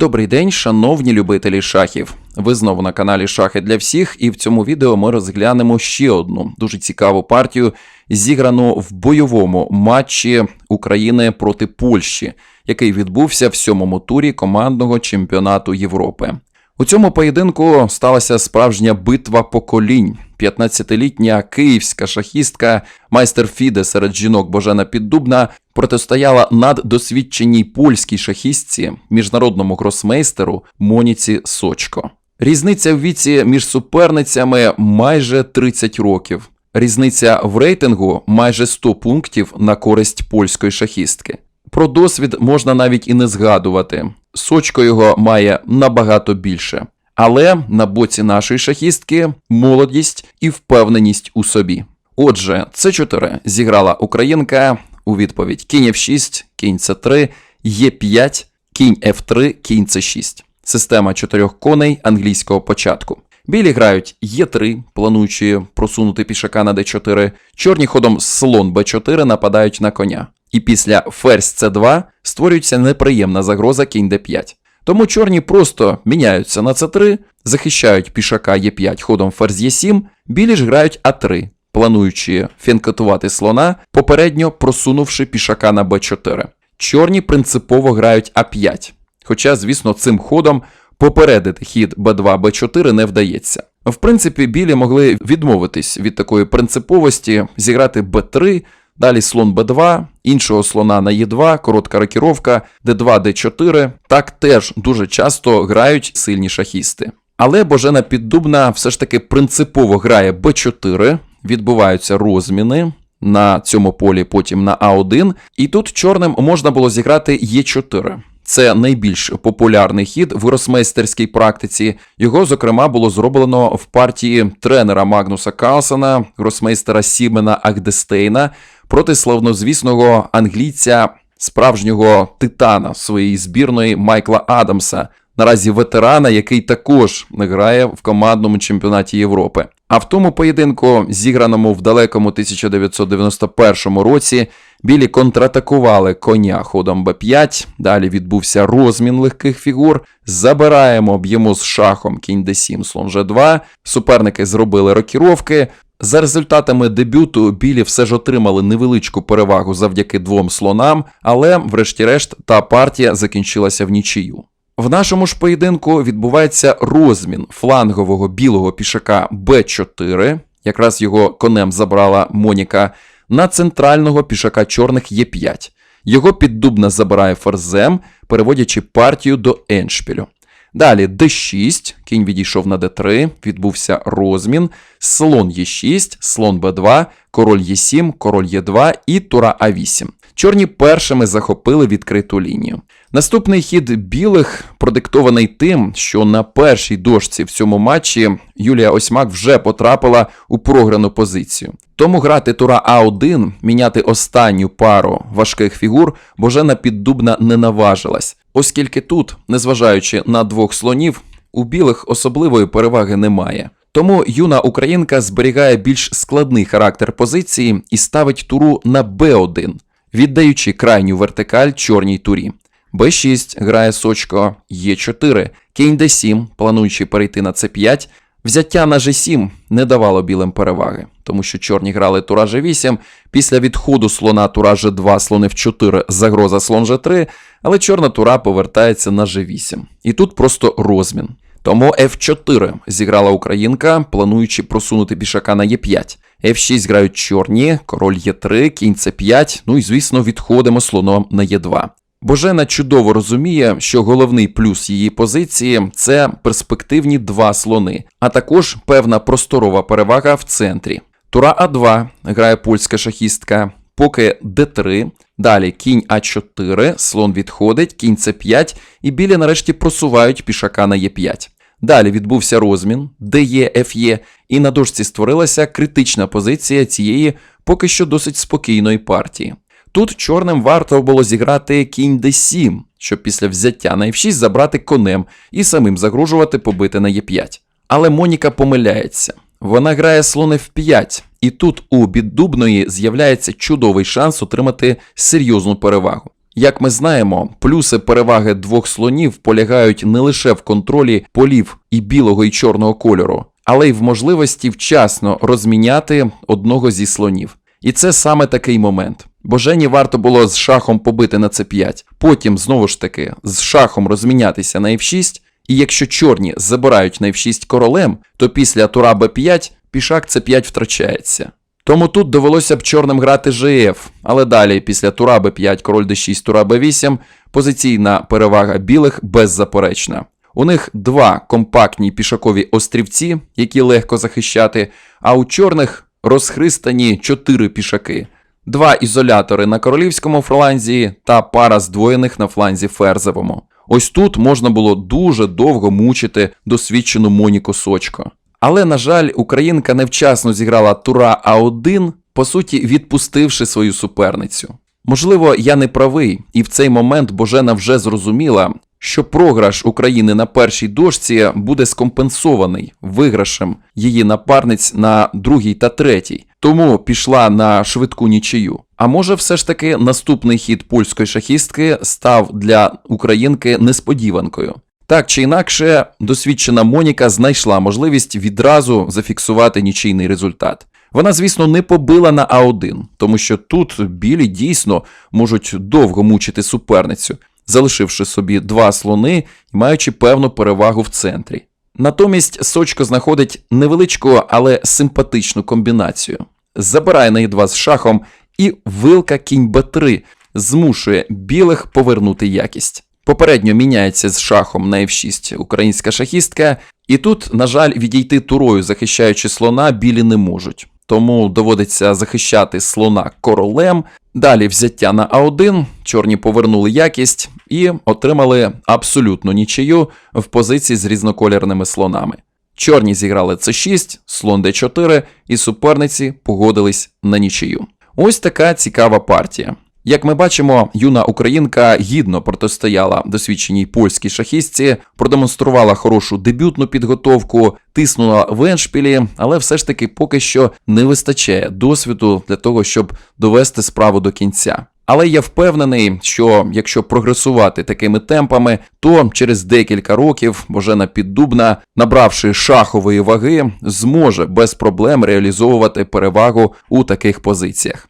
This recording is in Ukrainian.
Добрий день, шановні любителі шахів. Ви знову на каналі Шахи для всіх, і в цьому відео ми розглянемо ще одну дуже цікаву партію, зіграну в бойовому матчі України проти Польщі, який відбувся в сьомому турі командного чемпіонату Європи. У цьому поєдинку сталася справжня битва поколінь. 15-літня київська шахістка, майстер Фіде серед жінок Божена Піддубна протистояла наддосвідченій польській шахістці, міжнародному гросмейстеру Моніці Сочко. Різниця в віці між суперницями майже 30 років. Різниця в рейтингу майже 100 пунктів на користь польської шахістки. Про досвід можна навіть і не згадувати. Сочко його має набагато більше. Але на боці нашої шахістки молодість і впевненість у собі. Отже, С4 зіграла українка у відповідь кінь F6, кінь С3, Е5, кінь F3, кінь С6. Система чотирьох коней англійського початку. Білі грають Е3, плануючи просунути пішака на Д4. Чорні ходом слон Б4 нападають на коня. І після ферзь С2 створюється неприємна загроза кінь Д5. Тому чорні просто міняються на С3, захищають пішака Е5 ходом ферзь Е7, білі ж грають А3, плануючи фінкатувати слона, попередньо просунувши пішака на Б4. Чорні принципово грають А5. Хоча, звісно, цим ходом попередити хід Б2, Б4 не вдається. В принципі, білі могли відмовитись від такої принциповості, зіграти Б3, далі слон Б2, іншого слона на Е2, коротка рокіровка, Д2, Д4. Так теж дуже часто грають сильні шахісти. Але Божена Піддубна все ж таки принципово грає Б4, відбуваються розміни. На цьому полі потім на А1, і тут чорним можна було зіграти Е4. Це найбільш популярний хід в гросмейстерській практиці. Його, зокрема, було зроблено в партії тренера Магнуса Карлсона, гросмейстера Сімена Агдестейна проти славнозвісного англійця, справжнього титана своєї збірної Майкла Адамса. Наразі ветерана, який також грає в командному чемпіонаті Європи. А в тому поєдинку, зіграному в далекому 1991 році, білі контратакували коня ходом Б5. Далі відбувся розмін легких фігур. Забираємо, б'ємо з шахом кінь Д7, слон Ж2. Суперники зробили рокіровки. За результатами дебюту білі все ж отримали невеличку перевагу завдяки двом слонам, але, врешті-решт, та партія закінчилася в нічию. В нашому ж поєдинку відбувається розмін флангового білого пішака Б4, якраз його конем забрала Моніка, на центрального пішака чорних Е5. Його піддубна забирає ферзем, переводячи партію до еншпілю. Далі d6, кінь відійшов на d3, відбувся розмін, слон Е6, слон Б2, король Е7, король Е2 і тура А8. Чорні першими захопили відкриту лінію. Наступний хід білих продиктований тим, що на першій дошці в цьому матчі Юлія Осьмак вже потрапила у програну позицію. Тому грати тура А1, міняти останню пару важких фігур, Божена Піддубна не наважилась, оскільки тут, незважаючи на двох слонів, у білих особливої переваги немає. Тому юна українка зберігає більш складний характер позиції і ставить туру на Б1, віддаючи крайню вертикаль чорній турі. Б6 грає Сочко, Е4, кінь Д7, плануючи перейти на С5. Взяття на G7 не давало білим переваги, тому що чорні грали тура G8, після відходу слона тура G2, слон F4, загроза слон G3, але чорна тура повертається на G8. І тут просто розмін. Тому F4 зіграла українка, плануючи просунути пішака на Е5. F6 грають чорні, король Е3, кінь С5, ну і звісно відходимо слоном на Е2. Божена чудово розуміє, що головний плюс її позиції це перспективні два слони, а також певна просторова перевага в центрі. Тура А2 грає польська шахістка, поки Д3, далі кінь А4, слон відходить, кінь С5, і білі нарешті просувають пішака на Е5. Далі відбувся розмін, ДЕ, ФЕ, і на дошці створилася критична позиція цієї поки що досить спокійної партії. Тут чорним варто було зіграти кінь d7, щоб після взяття на f6 забрати конем і самим загрожувати побити на e5. Але Моніка помиляється. Вона грає слон f5, і тут у Піддубної з'являється чудовий шанс отримати серйозну перевагу. Як ми знаємо, плюси переваги двох слонів полягають не лише в контролі полів і білого і чорного кольору, але й в можливості вчасно розміняти одного зі слонів. І це саме такий момент. Бо Жені варто було з шахом побити на c5, потім знову ж таки з шахом розмінятися на f6, і якщо чорні забирають на f6 королем, то після тура b5 пішак c5 втрачається. Тому тут довелося б чорним грати GF, але далі після тура b5, король d6, тура b8 позиційна перевага білих беззаперечна. У них два компактні пішакові острівці, які легко захищати, а у чорних розхристані чотири пішаки. Два ізолятори на королівському фланзі та пара здвоєних на фланзі ферзевому. Ось тут можна було дуже довго мучити досвідчену Моніку Сочко. Але, на жаль, українка невчасно зіграла тура А1, по суті, відпустивши свою суперницю. Можливо, я не правий, і в цей момент Божена вже зрозуміла, що програш України на першій дошці буде скомпенсований виграшем її напарниць на другій та третій, тому пішла на швидку нічию. А може, все ж таки наступний хід польської шахістки став для українки несподіванкою. Так чи інакше, досвідчена Моніка знайшла можливість відразу зафіксувати нічийний результат. Вона, звісно, не побила на А1, тому що тут білі дійсно можуть довго мучити суперницю, залишивши собі два слони і маючи певну перевагу в центрі. Натомість Сочко знаходить невеличку, але симпатичну комбінацію. Забирає на Е2 з шахом і вилка кінь Б3 змушує білих повернути якість. Попередньо міняється з шахом на F6 українська шахістка, і тут, на жаль, відійти турою, захищаючи слона, білі не можуть. Тому доводиться захищати слона королем. Далі взяття на А1, чорні повернули якість і отримали абсолютну нічию в позиції з різноколірними слонами. Чорні зіграли С6, слон Д4, і суперниці погодились на нічию. Ось така цікава партія. Як ми бачимо, юна українка гідно протистояла досвідченій польській шахістці, продемонструвала хорошу дебютну підготовку, тиснула в еншпілі, але все ж таки поки що не вистачає досвіду для того, щоб довести справу до кінця. Але я впевнений, що якщо прогресувати такими темпами, то через декілька років Божена Піддубна, набравши шахової ваги, зможе без проблем реалізовувати перевагу у таких позиціях.